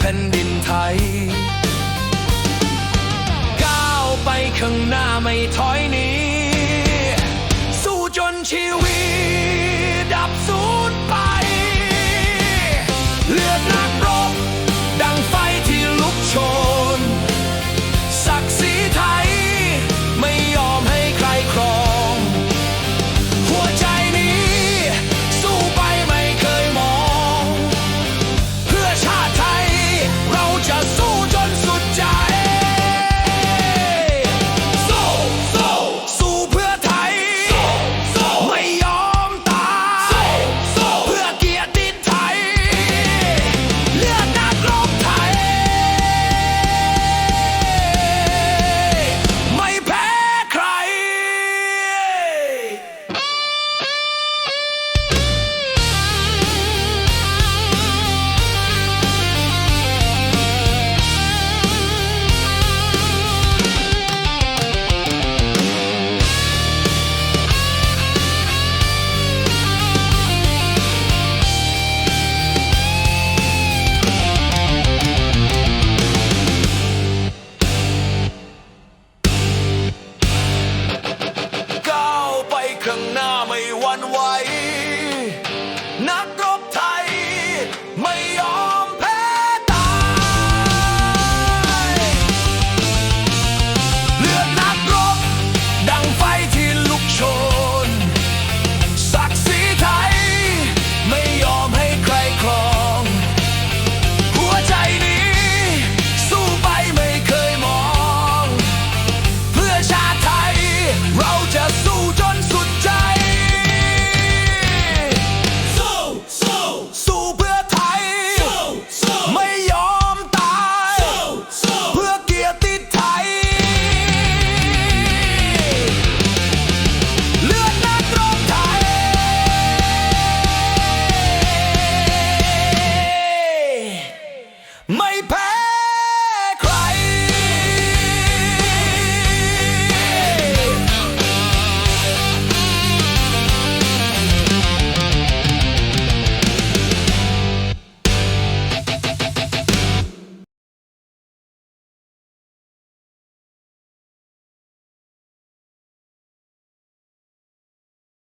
แผ่นดินไทย ก้าวไปข้างหน้าไม่ถอยนี้ not